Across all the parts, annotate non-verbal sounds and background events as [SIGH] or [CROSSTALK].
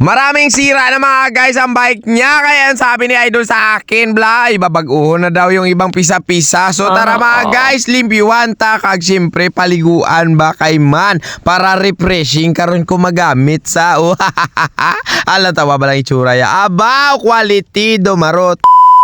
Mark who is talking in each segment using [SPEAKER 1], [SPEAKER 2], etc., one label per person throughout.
[SPEAKER 1] Maraming sira na mga guys ang bike niya. Kaya ang sabi ni Idol sa akin, bla, ibabaguhan na daw yung ibang pisa-pisa. So tara mga guys, limpiwan ta. Kag siyempre, paliguan ba kay man para refreshing karon ko magamit sa... Oh, [LAUGHS] Ala, tawa ba lang itsura ya? Abaw, quality, domarot.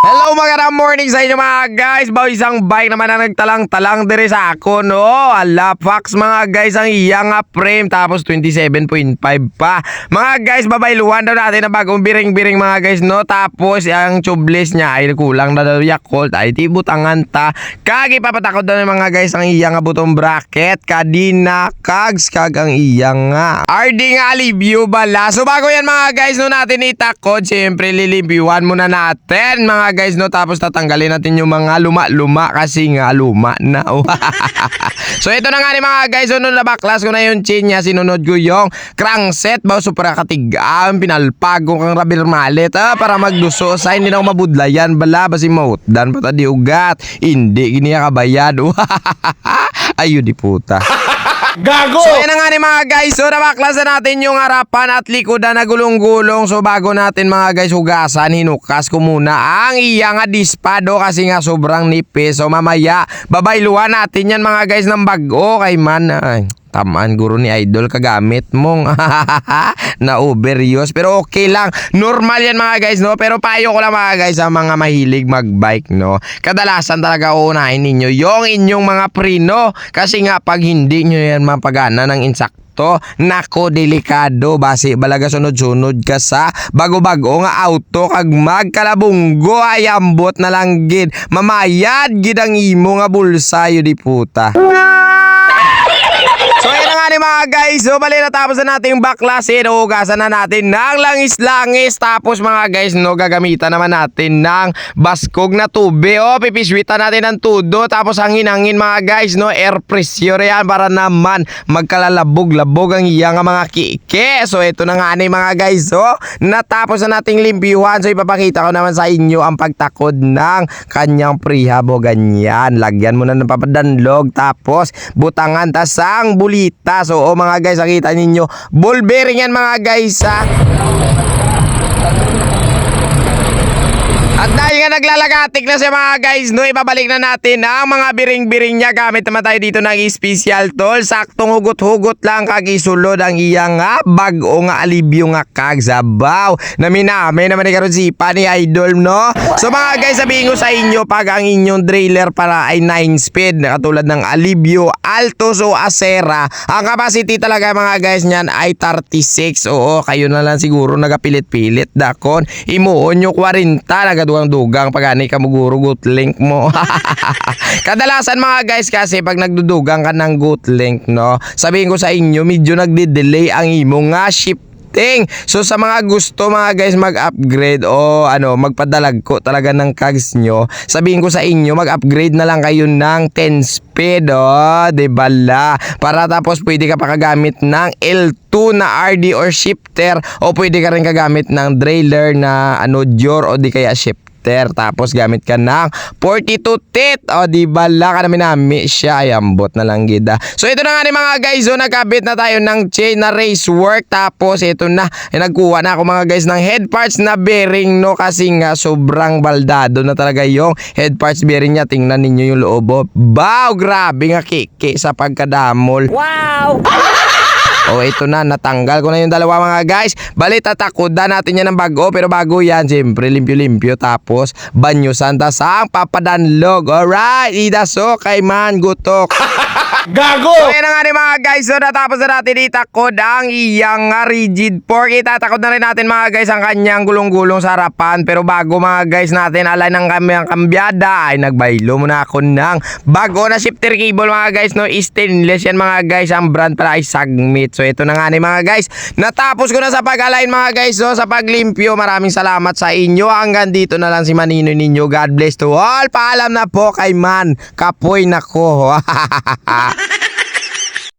[SPEAKER 1] Hello mga morning sa inyo mga guys. Baw isang bike naman na nagtalang-talang dire sa ako no? Ala fax mga guys ang iya nga frame. Tapos 27.5 pa. Mga guys babayluhan daw natin na bagong biring-biring mga guys no? Tapos ang tubeless niya ay kulang na daw Yakult Ay ti butangan ta Kag ipapatakot daw mga guys ang iya nga butong bracket. Kadina kags kag ang iya nga. RD nga alivio bala. So bago yan mga guys no natin itakod Siyempre lilimpiwan muna natin mga guys no? Tapos tatanggalin natin yung mga luma-luma kasi nga luma na. Oh. [LAUGHS] so ito na nga ni mga guys so nung nabaklas ko na yung chin niya sinunod ko yung crankset ba super katigam pinalpag ko kang rubber mallet ah, para magduso sa hindi na ako mabudlayan bala basi mautdan pa di ugat hindi gini kabayad. [LAUGHS] Ayo di puta
[SPEAKER 2] Gago!
[SPEAKER 1] So yan na nga ni mga guys, so nabaklasan natin yung harapan at likodan na gulong-gulong. So bago natin mga guys hugasan, hinukas ko muna ang iya nga dispado kasi nga sobrang nipis. So mamaya, babayluhan natin yan mga guys ng bago kay man. Ay, tamaan guro ni Idol kagamit mong [LAUGHS] na overuse pero okay lang. Normal yan mga guys no? Pero payo ko lang mga guys sa mga mahilig magbike no? Kadalasan talaga uunahin ninyo yung inyong mga prino kasi nga pag hindi nyo yan mapagana ng insakto to nako delikado. Basi balaga sunod-sunod ka sa bago-bago nga auto kag magkalabunggo ay ambot na lang gid mamayad gid ang imo nga bulsa yo di puta Ni mga guys, so bali natapos na natin yung baklasin, hugasan na natin ng langis-langis, tapos mga guys, no, gagamitan naman natin ng baskog na tube, o, pipiswitan natin ng tudo, tapos hangin-hangin mga guys, no, air pressure yan para naman magkalalabog-labog ang iya nga mga kike. So ito na nga ni mga guys, so, natapos na nating limpiwan, so ipapakita ko naman sa inyo ang pagtakod ng kanyang prehab o ganyan. Lagyan mo na ng papadanlog, tapos butangan tasang bulita. So, oh, mga guys, nakita ninyo, ball bearing yan mga guys, ha? At dahil nga naglalagatik na siya mga guys, no, ibabalik na natin ang mga biring-biring niya gamit naman tayo dito ng special tool. Saktong hugot-hugot lang kag isulod ang iya nga bag-o nga alibyo nga kag sabaw. Naminami naman ni karon si pa ni Idol, no? So mga guys, sabihin ko sa inyo, pag ang inyong trailer para ay 9 speed, na katulad ng alibyo, altos o acera, ang capacity talaga mga guys niyan ay 36. Oo, kayo na lang siguro nagapilit-pilit dakon. Imuon nyo 40, nagadugang-dugang pagani ka maguro good link mo. [LAUGHS] [LAUGHS] Kadalasan mga guys kasi pag nagdudugang ka ng good link, no, sabihin ko sa inyo, medyo nagde-delay ang imo nga ship thing. So sa mga gusto mga guys mag-upgrade o ano magpadalag ko talaga ng kags nyo, sabihin ko sa inyo mag-upgrade na lang kayo ng 10 speed oh, de bala. Para tapos pwede ka pa ng L2 na RD or shifter o pwede ka rin kagamit ng trailer na ano Jor o di kaya shifter tapos gamit ka ng 42 tit o di bala ka namin nami siya ay ambot na lang gida so ito na nga ni mga guys so nagkabit na tayo ng chain na race work tapos ito na eh, nagkuha na ako mga guys ng head parts na bearing no kasi nga sobrang baldado na talaga yung head parts bearing niya tingnan ninyo yung loob. Wow, grabe nga kiki sa pagkadamol
[SPEAKER 2] Wow!
[SPEAKER 1] Ito na, natanggal ko na yung dalawa mga guys. Bali, tatakodan natin yan ng bago. Pero bago yan, siyempre, limpyo-limpyo. Tapos, banyo santa sang papadanlog. Alright, idaso kay man gutok. [LAUGHS]
[SPEAKER 2] Gago!
[SPEAKER 1] So, yan nga rin mga guys. So, natapos na natin itakod ang iyang rigid fork. Itatakod na rin natin mga guys ang kanyang gulong-gulong sa harapan. Pero bago mga guys natin alay ng kanyang kambyada ay nagbaylo muna ako ng bago na shifter cable mga guys. No, stainless yan mga guys. Ang brand pala ay Sagmit. So, ito na nga ni mga guys. Natapos ko na sa pag-align mga guys. So, sa paglimpyo. Maraming salamat sa inyo. Hanggang dito na lang si Manino ninyo. God bless to all. Paalam na po kay Man. Kapoy na ko. [LAUGHS]